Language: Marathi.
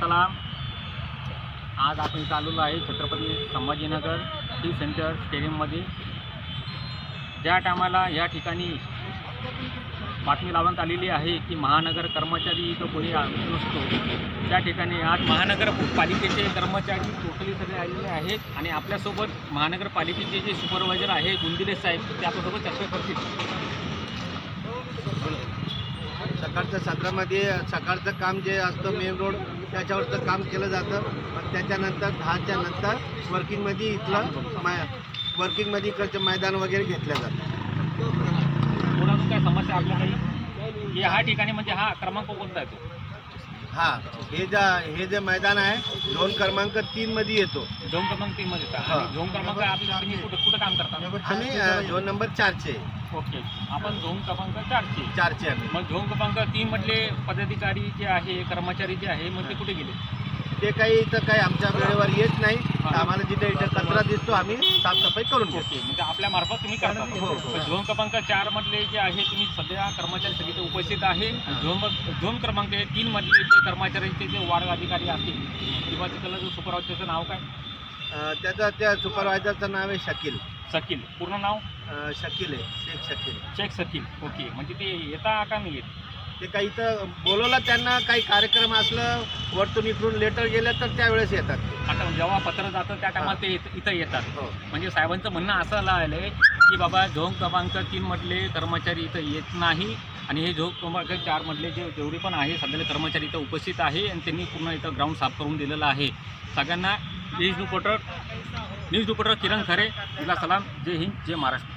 सलाम. आज आपण चालू आहे छत्रपती संभाजीनगर टी सेंटर स्टेडियममध्ये. ज्या टायमाला या ठिकाणी बातमी लावण्यात आलेली आहे की महानगर कर्मचारी इथं कोणी नसतो त्या ठिकाणी आज महानगर पालिकेचे कर्मचारी टोटली सगळे आलेले आहेत आणि आपल्यासोबत महानगरपालिकेचे जे सुपरवायझर आहे गुंदिले साहेब ते आपल्यासोबत चर्चा करतील. सकाळच्या सत्रामध्ये सकाळचं काम जे असतं मेन रोड त्याच्यावरचं काम केलं जातं. मग त्याच्यानंतर दहाच्या नंतर वर्किंगमध्ये इथलं मा वर्किंगमध्ये इकडचं मैदान वगैरे घेतलं जातं. कोणाचं काय समस्या आपल्याकडे? काही ह्या ठिकाणी म्हणजे हा क्रमांक कोणता येतो हा हे ज्या हे जे मैदान आहे झोन क्रमांक तीनमध्ये येतो. झोन क्रमांक तीन मध्ये येतात हा. आणि झोन क्रमांक तुम्ही कुठं कुठं काम करता? आम्ही अ, झोन नंबर चारचे. ओके. आपण झोन क्रमांक चारचे. चारचे आम्ही. मग झोन क्रमांक तीन मधले पदाधिकारी जे आहे कर्मचारी जे आहे मग ते कुठे गेले? ते काही इथं काही आमच्या वेळेवर येत नाही तर आम्हाला जिथे इथं कचरा दिसतो आम्ही साफसफाई करून घेतो. म्हणजे आपल्या मार्फत तुम्ही करता. हो, हो. पण झोन क्रमांक चार मधले जे आहे तुम्ही सध्या कर्मचारी सगळे उपस्थित आहे. झोन झोन क्रमांक तीन मधले जे कर्मचाऱ्यांचे जे वार्ड अधिकारी असतील किंवा तिथलं जो सुपरवायझरचं नाव काय? अ, त्याचं त्या सुपरवायझरचं नाव आहे शकील. शकील. पूर्ण नाव? अ, शकील आहे शेख शकील. शेख शकील. ओके म्हणजे ते येता का नाही येत? ते काही इथं बोलवलं त्यांना काही कार्यक्रम असलं वरतून इकडून लेटर गेलं तर त्यावेळेस येतात आता जेव्हा पत्र जातं त्या टायमाला ते इथं- इथं येतात. हो. म्हणजे साहेबांचं म्हणणं असं आलं आहे की बाबा झोन क्रमांक तीन मधले कर्मचारी इथं येत नाही आणि हे झोन क्रमांक चार मधले जे जेवढे पण आहे सध्याचे कर्मचारी इथं उपस्थित आहे आणि त्यांनी पूर्ण इथं ग्राउंड साफ करून दिलेलं आहे. सगळ्यांना news reporter news reporter Kiran Khare तिला सलाम. जय हिंद जय महाराष्ट्र.